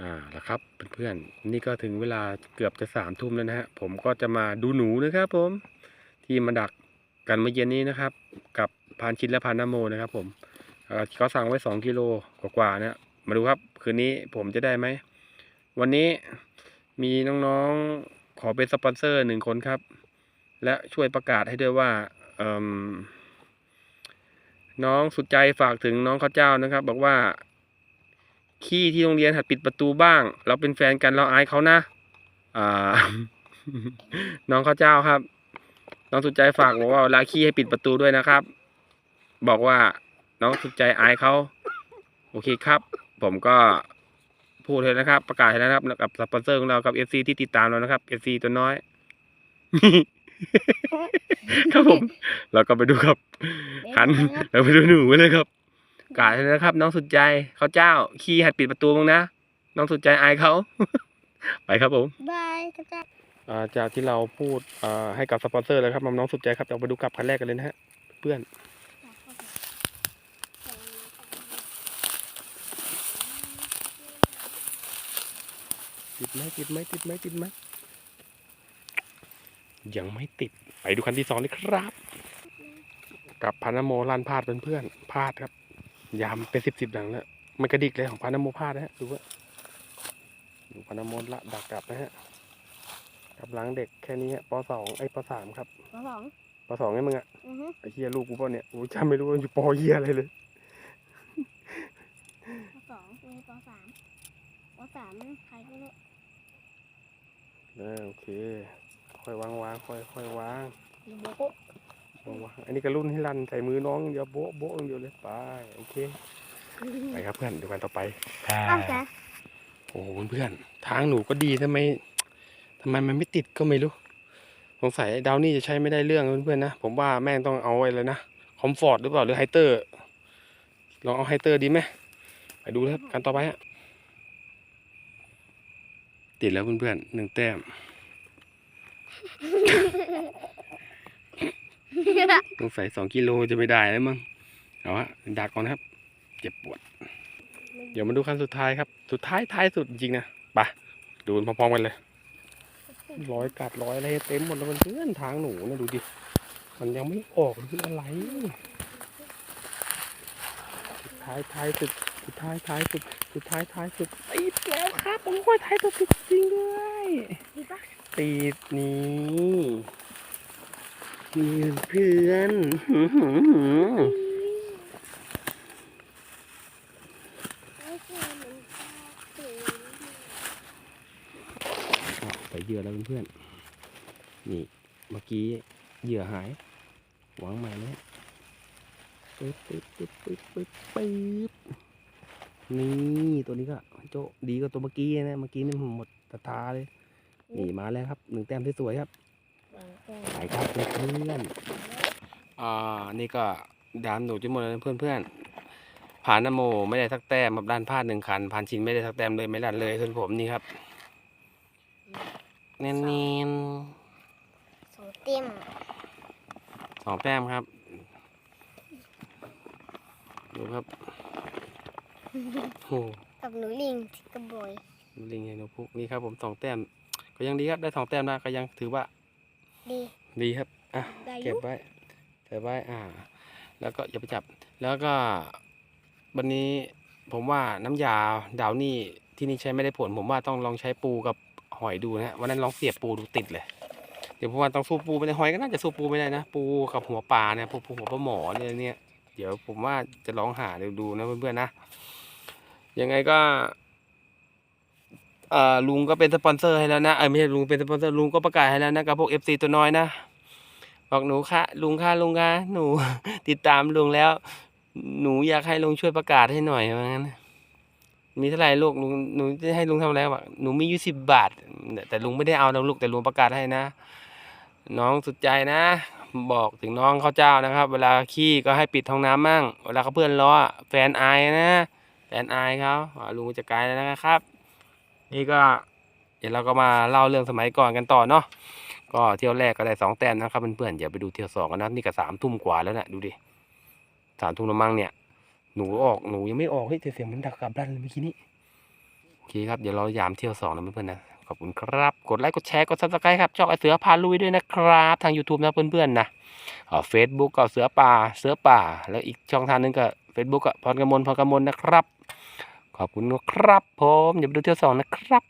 อ่าแล้วครับเพื่อนๆนี่ก็ถึงเวลาเกือบจะสามทุ่มแล้วนะฮะผมก็จะมาดูหนูนะครับ ผมที่มาดักกันเมื่อเย็นนี้นะครับ กับพานชินและพานนโมนะครับ ผมเขาสั่งไว้สองกิโลกว่าๆนะมาดูครับ คืนนี้ผมจะได้ไหม วันนี้มีน้องๆขอเป็นสปอนเซอร์หนึ่งคนครับ และช่วยประกาศให้ด้วยว่าน้องสุดใจฝากถึงน้องข้าวเจ้านะครับ บอกว่า ขี้ที่โรงเรียนหัดปิดประตูบ้าง เราเป็นแฟนกันเราอายเขานะ อ่า น้องข้าวเจ้าครับ น้องสุดใจฝากบอกว่าเวลาขี้ให้ปิดประตูด้วยนะครับ บอกว่าน้องสุดใจอายเขาโอเคครับ ผมก็พูดเลยนะครับ ประกาศให้แล้วนะครับกับสปอนเซอร์ของเรากับ FC ที่ติดตามเรานะครับ FC ตัวน้อย ครับผม เราก็ไปดูครับ หันเราไปดูหนูกันเลยครับ กาดเลยนะครับ น้องสุดใจเขาเจ้า ขี้หัดปิดประตูมั้งนะ น้องสุดใจอายเขา ไปครับผมบายจ้าจ้าอ่าจากที่เราพูดอ่าให้กับสปอนเซอร์แล้วครับน้องสุดใจครับเราไปดูกลับคันแรกกันเลยนะฮะเพื่อนติดไหมติดไหมติดไหมติดไหมยังไม่ติด ไปดูคันที่สองเลยครับ กับพานโมลานพาดเป็นเพื่อนพาดครับ ยามเป็นสิบสิบหลังแล้วมันกระดิกเลยของพานโมพาดนะฮะดูว่าดูพานโมละดักกลับนะฮะกับหลังเด็กแค่นี้ฮะปสองไอ้ปสามครับปสองปสองไงมึงอะอือฮึไอ้เฮียลูกกูเปล่าเนี่ยกูจำไม่รู้ว่าอยู่ปเฮียอะไรเลยปสองมีปสามปสามใครก็รู้เออโอเค ค่อยวางวางค่อยค่อยวางอยู่โบ๊ะวางวางอันนี้ก็รุ่นให้รันใส่มือน้องอย่าโบ๊ะโบ๊ะอย่างเดียวเลยไปโอเคไปครับเพื่อนเดี๋ยวกันต่อไปอ้าวจ้ะโอ้โหเพื่อนๆทางหนูก็ดีทำไมทำไมมันไม่ติดก็ไม่รู้สงสัยดาวนี่จะใช้ไม่ได้เรื่องเพื่อนๆนะผมว่าแม่งต้องเอาไว้เลยนะคอมฟอร์ตหรือเปล่าหรือไฮเตอร์ลองเอาไฮเตอร์ดีไหมไปดูครับกันต่อไปฮะติดแล้วเพื่อนๆหนึ่งแต้ม สงสัยสองกิโลจะไม่ได้แล้วมั้งเอาฮะดักก่อนนะครับ เจ็บปวด เดี๋ยวมาดูขั้นสุดท้ายครับ สุดท้ายท้ายสุดจริงๆนะไปดูพร้อมๆกันเลยร้อยกัดร้อยอะไรเต็มหมดแล้วมันเพื่อนทางหนูนะดูดิมันยังไม่ออกหรืออะไรสุดท้ายท้ายสุดสุดท้ายท้ายสุดสุดท้ายท้ายสุดติดแล้วครับโอ้ยท้ายสุดติดจริงด้วยดีปะติดนี่ เพื่อนหือหือหือไม่ใช่เหมือนกันอะใส่เหยื่อแล้วเพื่อนๆนี่เมื่อกี้เหยื่อหายวางใหม่เลยปึ๊บปึ๊บปึ๊บปึ๊บปึ๊บปึ๊บนี่ตัวนี้ก็โจดีกว่าตัวเมื่อกี้นะเมื่อกี้นี่หมดตาตาเลยนี่มาแล้วครับหนึ่งแต้มที่สวยครับ ไปครับเพื่อนๆอ่านี่ก็ดามหนูจนหมดแล้วนะเพื่อนๆผ่านนโมไม่ได้สักแต้มครับด้านพลาดหนึ่งคันผ่านชินไม่ได้สักแต้มเลยไม่ดันเลยส่วนผมนี่ครับเนียนสูเต็มๆสองแต้มครับ ดูครับโอ้กับหนูลิงกระบอยดูลิงไงนกพุกนี่ครับผมสองแต้มก็ยังดีครับได้สองแต้มนะก็ยังถือว่า ดีดีครับอะได้อเก็บยุไว้เก็บไว้อ่า แล้วก็อย่าไปจับ แล้วก็วันนี้ผมว่าน้ำยาดาวนี่ที่นี่ใช้ไม่ได้ผล ผมว่าต้องลองใช้ปูกับหอยดูนะฮะวันนั้นลองเสียบปูดูติดเลย เดี๋ยวผมว่าต้องสู้ปูไม่ได้หอยก็น่าจะสู้ปูไม่ได้นะ ปูกับหัวปลาเนี่ยปูปูหัวปลาหมอเนี่ยเนี่ยเดี๋ยวผมว่าจะลองหาดูดูนะเพื่อนๆนะยังไงก็เอ่อ ลุงก็เป็นสปอนเซอร์ให้แล้วนะเออไม่ใช่ลุงเป็นสปอนเซอร์ลุงก็ประกาศให้แล้วนะกับพวก FC ตัวน้อยนะบอกหนูค่ะลุงค่ะลุงค่ะหนู ติดตามลุงแล้ว หนูอยากให้ลุงช่วยประกาศให้หน่อยว่างั้นมีเท่าไหร่ลูกลุงหนูจะให้ลุงทำอะไรวะหนูมีอยู่สิบบาท แต่ลุงไม่ได้เอานะลูกแต่ลุงประกาศให้นะ น้องสุดใจนะ บอกถึงน้องเขาเจ้านะครับ เวลาขี้ก็ให้ปิดห้องน้ำมั่งเวลาเขาเพื่อนล้อแฟนอายนะแฟนอายเขาอ่าลุงจะกลายแล้วนะครับ นี่ก็เดี๋ยวเราก็มาเล่าเรื่องสมัยก่อนกันต่อเนาะก็เที่ยวแรกก็ได้สองแต้มนะครับเพื่อนๆอย่าไปดูเที่ยวสองกันนะนี่ก็สามทุ่มกว่าแล้วนะดูดิสามทุ่มละมั่งเนี่ย หนูออกหนูยังไม่ออกเฮ้ยเสียงมันดักกลับด้านเลยเมื่อกี้นี้โอเคครับเดี๋ยวเรายามเที่ยวสองนะเพื่อนๆนะขอบคุณครับ กดไลค์กดแชร์กดซับสไครต์ครับช่องไอเสือพาลุยด้วยนะครับ ทาง YouTube นะเพื่อนๆนะเฟซบุ๊กก็เสือป่าเสือป่า แล้วอีกช่องทางนึงก็เฟซบุ๊กก็พรกมลพรกมลนะครับ ขอบคุณครับผมอย่าไปดูเที่ยวสองนะครับ